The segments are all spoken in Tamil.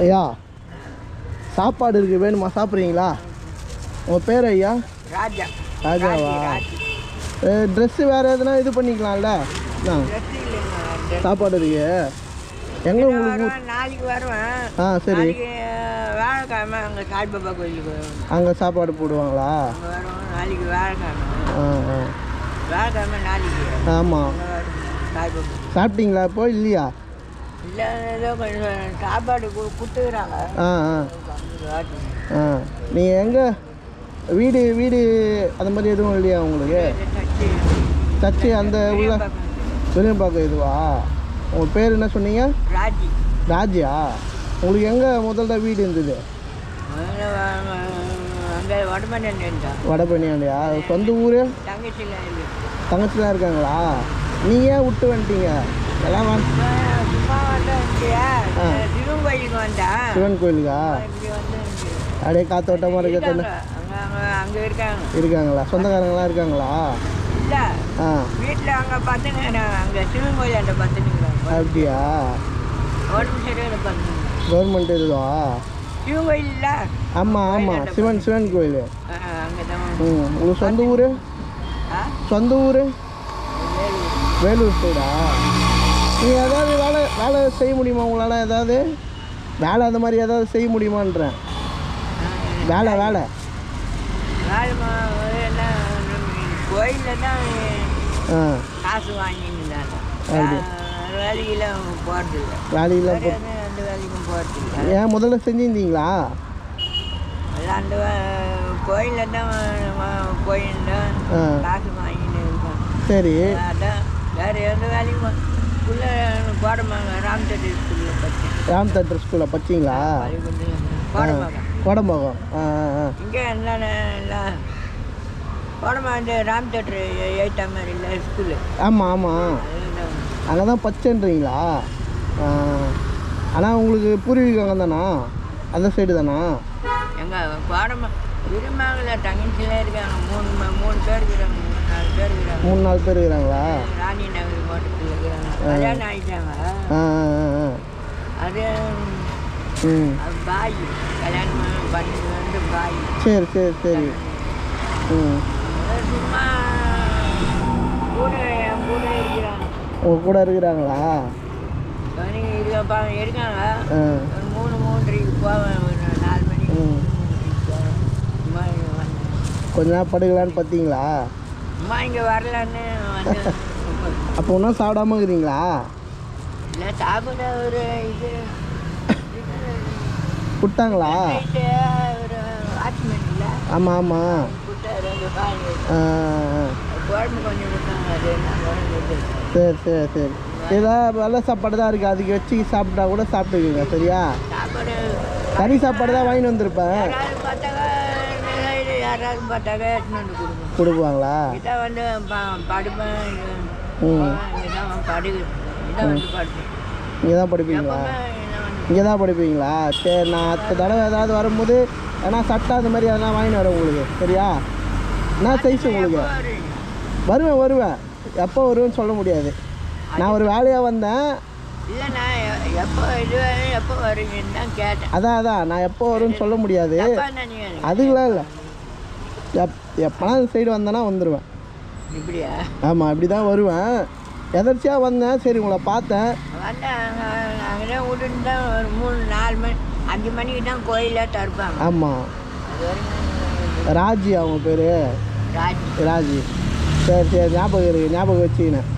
ஐயா சாப்பாடு இருக்குது வேணுமா? சாப்பிட்றீங்களா? உங்கள் பேர் ஐயா? ராஜா. ராஜாவா? ராஜி ட்ரெஸ்ஸு வேறு எதுனா இது பண்ணிக்கலாம்ல? சாப்பாடு இருக்கு. எங்கே உங்களுக்கு நாளைக்கு வருவேன். ஆ சரி. வேலைக்கிழமை அங்கே சாய்பாபா கோயிலுக்கு வருவேன். அங்கே சாப்பாடு போடுவாங்களா? நாளைக்கு வேலைக்கிழமை. ஆ ஆ. வேலைக்கிழமை நாளைக்கு. ஆமாம் சாப்பிட்டீங்களா இப்போ? இல்லையா? இல்லை ஏதோ கொஞ்சம் சாப்பாடு கொடுத்துக்கிறாங்க. ஆ ஆ. ஆ. நீங்கள் எங்கே? வீடு வீடு அந்த மாதிரி எதுவும் இல்லையா உங்களுக்கு? சர்ச்சு அந்த உள்ள விரும்பாக்கம் இதுவா? உங்கள் பேர் என்ன சொன்னீங்க? ராஜி. ராஜியா? உங்களுக்கு எங்கே முதல்ல வீடு இருந்தது? வடபழனியாண்டியா சொந்த ஊர்? தங்கச்சிலாம் இருக்காங்களா? நீங்கள் ஏன் விட்டு வந்துட்டீங்க. எல்லாம் சிவன் கோயிலுக்கா அப்படியே காத்தோட்டமாக இருக்க இருக்காங்க. அங்க அங்க அங்க இருக்காங்க. இருக்காங்களா? சொந்தக்காரங்களாம் இருக்காங்களா? இல்ல. ஆ. வீட்டுல அங்க பார்த்துன்னு அங்க சிவன் கோயில் அந்த அப்படியா? பார்த்துங்க கவர்மெண்ட் இதுவா சிவன் கோயில் இல்ல. ஆமாம் ஆமாம் சிவன் சிவன் கோயில். ம் உங்களுக்கு சொந்த ஊர்? சொந்த ஊர்? வேலூர். சைடா நீங்கள் ஏதாவது வேலை வேலை செய்ய முடியுமா உங்களால்? ஏதாவது? வேலை அந்த மாதிரி ஏதாவது செய்ய முடியுமான்றேன். வேலை வேலை. தான் காசு வாங்கிட்டு அப்படி. வேலைக்கெல்லாம் போறது இல்லை வேலையில் வேற எதுவும் எந்த வேலைக்கும் போறது இல்லை ஏன் முதல்ல செஞ்சுருந்தீங்களா? அந்த கோயிலில் தான் கோயிலில் ஆ. காசு வாங்கிட்டு இருக்கோம் சரி. வேறு எந்த வேலைக்கும் ஸ்கூல்ல கோடமாங்க ராம்தேட்டர் ஸ்கூலில் படித்தேன் ராம் தேட்டர் ஸ்கூலில் படிச்சிங்களா? கோடம்பாக்கம் ஆ ஆ ஆ இங்கே என்னென்ன எல்லாம் கோடமா இந்த ராம் தேட்டர் எயிட்டா மாதிரி இல்லை ஸ்கூலு ஆமாம் ஆமாம் அங்கே தான் பச்சைன்றீங்களா ஆனால் உங்களுக்கு பூர்வீகம் தானா? அந்த சைடு தானா? எங்கள் கோடமா விரும்பாங்கல தங்கச்சியில் இருக்காங்க. மூணு மூணு பேர் இருக்கிறாங்க மூணு நாலு பேர் இருக்கிறாங்களா? ராணி நகர் இருக்கிறாங்க. கல்யாணம் ஆகிட்டாங்க அது பாய். கல்யாணம் பண்ணி வந்து பாய். சரி சரி சரி. ம். சும்மா கூட என் கூட இருக்கிறாங்க. உங்கள் கூட இருக்கிறாங்களா? இருக்காங்க. மூணு மூன்றரைக்கு போவேன். நாலு மணிக்கு கொஞ்ச நேரம் படுக்கலான்னு பார்த்தீங்களா? சும்மா இங்கே வரலான்னு அப்போ ஒன்றும் சாப்பிடாம இருக்கிறீங்களா இல்லை சாப்பிட ஒரு இது விட்டாங்களா ஒரு ஆமாம் ஆமாம்? சரி சரி சரி. ஏதாவது வெள்ளை சாப்பாடு தான் இருக்குது அதுக்கு வச்சு சாப்பிட்டா கூட சாப்பிட்டுக்குங்க சரியா? கறி சாப்பாடு தான் வாங்கிட்டு வந்திருப்பேன் யாராவது பார்த்தாக்கா இந்த side யாராவது பார்த்தாக்கா எடுத்துன்னு வந்து கொடுக்கணும். கொடுப்பாங்களா? இதான் வந்து ப- படுப்பேன் ம். இதான் படு இதான் வந்து படுப்பேன். இங்கே தான் படிப்பீங்களா? இங்கே தான் படிப்பீங்களா? சரி நான் அடுத்த தடவை ஏதாவது வரும்போது ஏன்னா சட்டை அது மாதிரி எதனா வாங்கிட்டு வரேன் உங்களுக்கு. சரியா? என்ன சைஸ் உங்களுக்கு? வருவீங்க. வருவேன் வருவேன். எப்போ வருவேன்னு சொல்ல முடியாது. நான் ஒரு வேலையாக வந்தேன். இல்லை நான் எப்போ இது எப்போ கேட்டேன். அதான் அதான். நான் எப்போ வருவேன்னு சொல்ல முடியாது. அதுக்கெலாம் இல்லை. எப் எப்போனா இந்த சைடு வந்தேன்னா வந்துடுவேன் இப்படியா? ஆமாம் இப்படி தான் வருவேன். எதர்ச்சியாக வந்தேன் சரி உங்களை பார்த்தேன். வந்து அங்கே அங்கே விட்டுட்டு தான் ஒரு மூணு நாலு மணி அஞ்சு மணிக்கு தான் கோயிலே திறப்பாங்க ஆமாம் ராஜி அவங்க பேர். ராஜி. ராஜி. சரி சரி ஞாபகம் இருக்கு ஞாபகம் வச்சுக்கினேன்.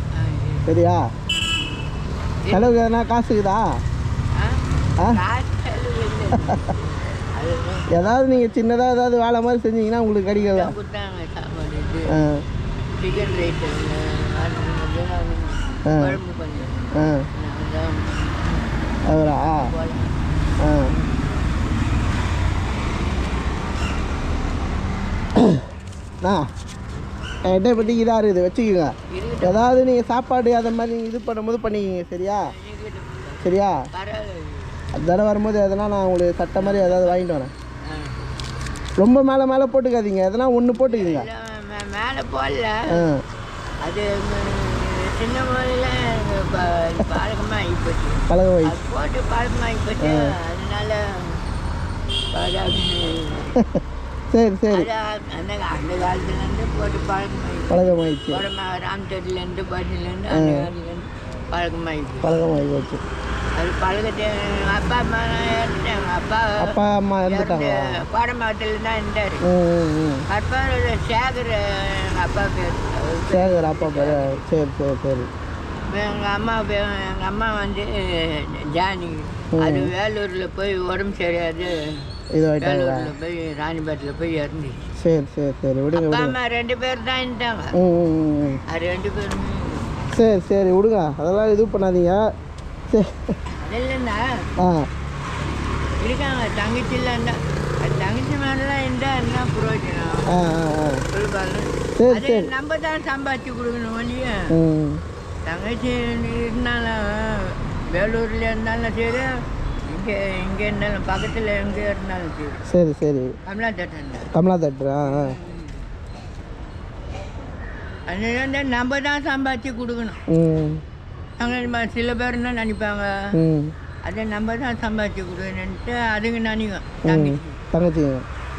சரியா? செலவுக்கு எதனா காசுக்குதா ஆ? ஆ காசு செலவு இல்லை. அது ஏதாவது நீங்கள் சின்னதாக ஏதாவது வேலை மாதிரி செஞ்சீங்கன்னா உங்களுக்கு கிடைக்கல தான் கொடுத்தாங்க சாப்பாடு இது. ஆ. ஆ. அவரா என்கிட்ட இப்போதைக்கு இதாக இருக்குது. வச்சுக்கோங்க. ஏதாவது நீங்கள் சாப்பாடு அதை மாதிரி இது பண்ணும்போது பண்ணிக்கிங்க சரியா? சரியா? தடவை வரும்போது எதனா நான் உங்களுக்கு சட்டை மாதிரி ஏதாவது வாங்கிட்டு வரேன். ரொம்ப மேலே மேலே போட்டுக்காதீங்க. எதனா ஒன்று போட்டுக்குங்க. மேலே போடல. அது சின்ன பழக்கமாக ஆகிப்போச்சு பழக வை அது போட்டு பழக்கமாக ஆகிப்போச்சு அதனால. சரி சரி. அந்த அந்த காலத்துலேருந்து போட்டு பழக்கமாயிடுச்சு பழக்கமாயிடுச்சு உடம்பு ராம்தேட்லேருந்து பட்டிலேருந்து அந்த காலத்துலேருந்து பழக்கமாயிடுச்சு பழக்கமாகி போச்சு அப்பா அம்மா அப்பா அப்பா அம்மா இறந்துட்டாங்க தான் இருந்தார். அப்பா சேகர் அப்பா பேர். சேகர் அப்பா பேர். சரி சரி சரி. எங்கள் அம்மா எங்கள் அம்மா வந்து ஜானி. அது வேலூரில் போய் உடம்பு சரியாது வேலூரில் போய் ராணிபேட்டில் போய் இறந்துச்சு. சரி சரி சரி. விடுங்க அப்பா அம்மா ரெண்டு பேர் தான் இருந்தாங்க. அது ரெண்டு பேருமே. சரி சரி. விடுங்க. அதெல்லாம் இது பண்ணாதீங்க. இல்லைன்னா ஆ. இருக்காங்க. தங்கச்சியில் இருந்தால் தங்கச்சி மேலாம் இருந்தால் என்ன பிரயோஜனம்? ஆ ஆ ஆ. சொல்லுவாங்க சரி அது சரி. நம்ம தான் சம்பாதிச்சு கொடுக்கணும் ம். தங்கச்சி இருந்தாலும் வேலூரில் இருந்தாலும் சரி இங்கே இங்கே இருந்தாலும் பக்கத்தில் எங்கே இருந்தாலும் சரி. சரி சரி. கமலா தேட்டர் கமலா தேட்டர் ஆ. நம்ம தான் சம்பாதிச்சு கொடுக்கணும். அங்கே சில பேர் என்ன நினைப்பாங்க அதை நம்ம தான் சம்பாதிச்சு கொடுக்கணுன்ட்டு அதுங்க நினைக்கும். ம். தங்கச்சி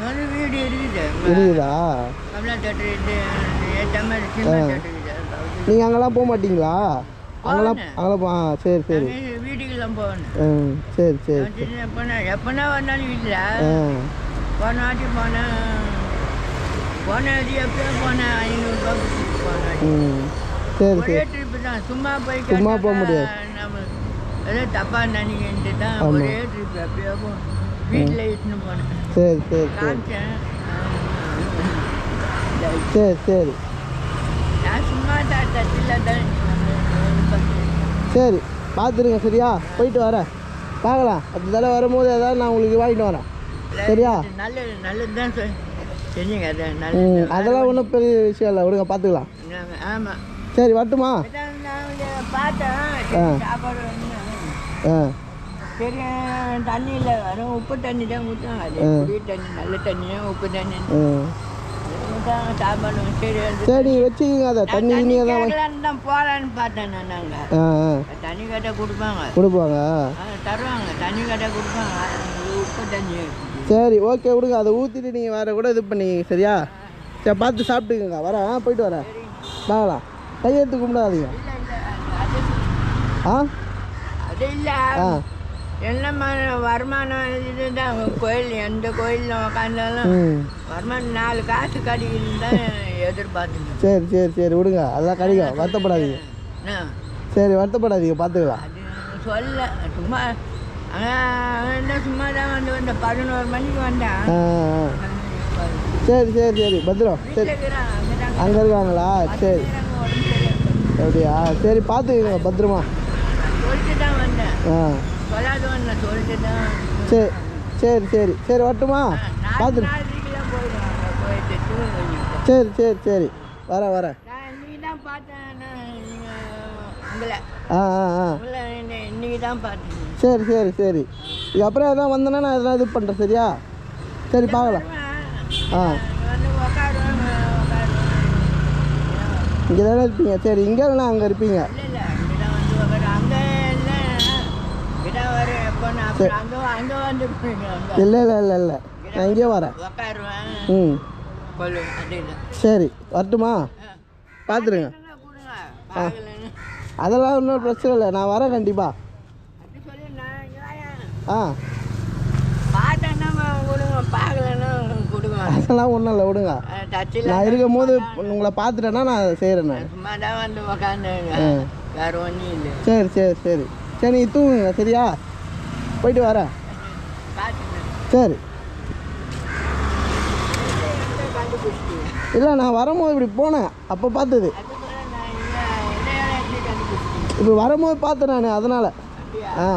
ஒரு வீடு இருக்குது. இருக்குதா? கமலா தேட்டர் இது ஏற்ற மாதிரி சினிமா தேட்டர் நீங்கள் அங்கெல்லாம் போக மாட்டீங்களா? அங்கெல்லாம். அங்கெல்லாம் போ- ஆ சரி சரி. வீட்டுக்கெல்லாம் போகணும். ம் சரி சரி எப்போனா எப்போனா வந்தாலும் வீட்டில் போன வாட்டி போனேன். போன வாட்டி எப்பயோ போனேன். ஐநூறுரூவா போனேன் சரி சரி சும்மா போய் சும்மா போக முடியாது. ஏதோ தப்பா நினைக்கிட்டு தான். ஒரே ட்ரிப் போனேன் வீட்டில் இட்டுன்னு போனேன். சரி சரி சரி. காமிச்சேன். சரி சரி. நான் சும்மா தான் தட்டில் தான் சரி பார்த்துருங்க சரியா? போயிட்டு வரேன். பார்க்கலாம். அடுத்த தடவை வரும்போது ஏதாவது நான் உங்களுக்கு வாங்கிட்டு வரேன். சரியா? நல்லது நல்லது தான் சொல் செஞ்சீங்க அதெல்லாம் ஒன்றும் பெரிய விஷயம் இல்லை. விடுங்க பார்த்துக்கலாம் ஆமாம் சரி வரட்டுமா? ஆ. சரி தண்ணியில் வரும் உப்பு தண்ணி தான் ஊற்றுவாங்க. குடி தண்ணி நல்ல தண்ணி உப்பு தண்ணி. சரி வச்சுக்கோங்க அதை. தண்ணி கிண்ணியாக தான் போகலான்னு பார்த்தேன் நாங்கள் தண்ணி கேட்டால் கொடுப்பாங்க. கொடுப்பாங்க. தருவாங்க. தண்ணி கேட்டால் கொடுப்பாங்க. உப்பு தண்ணி. சரி ஓகே விடுங்க. அதை ஊற்றிட்டு நீங்கள் வேறு கூட இது பண்ணிங்க சரியா? சரி பார்த்து சாப்பிட்டுக்கோங்க. வரேன் போயிட்டு வரேன். பார்க்கலாம் கையெழுத்து கும்பிடாதீங்க. ஆ? ஆ. என்ன வருமானம் இதுதான். கோயில் எந்த கோயிலில் உக்காந்தாலும் வருமானம் நாலு காசு கிடைக்குதுன்னு தான் எதிர்பார்த்துங்க சரி சரி சரி விடுங்க. அதெல்லாம் கிடைக்கும். வருத்தப்படாதீங்க. சரி வருத்தப்படாதீங்க பார்த்துக்கலாம். சொல்ல சும்மா என்ன சும்மா தான் வந்து வந்த பதினோரு மணிக்கு வந்தான். சரி சரி சரி. பத்திரம். சரி. அங்கே இருக்காங்களா? சரி. அப்படியா? சரி பார்த்துக்கோங்க பத்திரமா. ஆ. சரி சரி சரி சரி வரட்டுமா? பார்த்து சரி சரி சரி. வரேன் வரேன் ஆ ஆ ஆ. சரி சரி இது அப்புறம் எதாவது வந்தேன்னா நான் எதனா இது பண்ணுறேன் சரியா? சரி பார்க்கலாம். ஆ. இங்கே தானே இருப்பீங்க? சரி. இங்கே இல்லைனா அங்கே இருப்பீங்க இல்லை இல்லை இல்லை இல்லை. நான் இங்கே வரேன். ம். சரி வரட்டுமா? பார்த்துருங்க பார்க்கலன்னு அதெல்லாம் ஒன்றும் பிரச்சனை இல்லை. நான் வரேன் கண்டிப்பாக ஆ. அதெல்லாம் ஒன்றும் இல்லை விடுங்க. டச்சில் நான் இருக்கும் போது உங்களை பார்த்துட்டேன்னா நான் செய்கிறேன் நான். சும்மா தான் வந்து உக்காந்துங்க ஆ. வேற ஒன்றும் இல்லை. சரி சரி சரி. சரி நீ தூங்குங்க சரியா? போயிட்டு வரேன் சரி. இல்லை நான் வரும்போது இப்படி போனேன். அப்போ பார்த்தது. இப்போ வரும்போது பார்த்தேன் நான் அதனால். ஆ.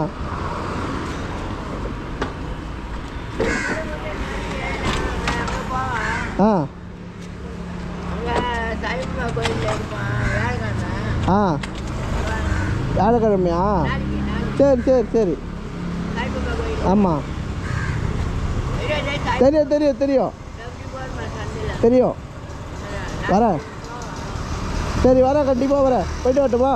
ஆ அங்கே சாய்பாபா கோயிலில் இருப்பான் வேலைக்காரன் ஆ. வியாழக்கிழமையா? சரி சரி சரி. ஆமாம் தெரியும் தெரியும் தெரியும். தெரியும். வரேன் சரி வரேன் கண்டிப்பாக வரேன் போயிட்டு வரட்டுமா?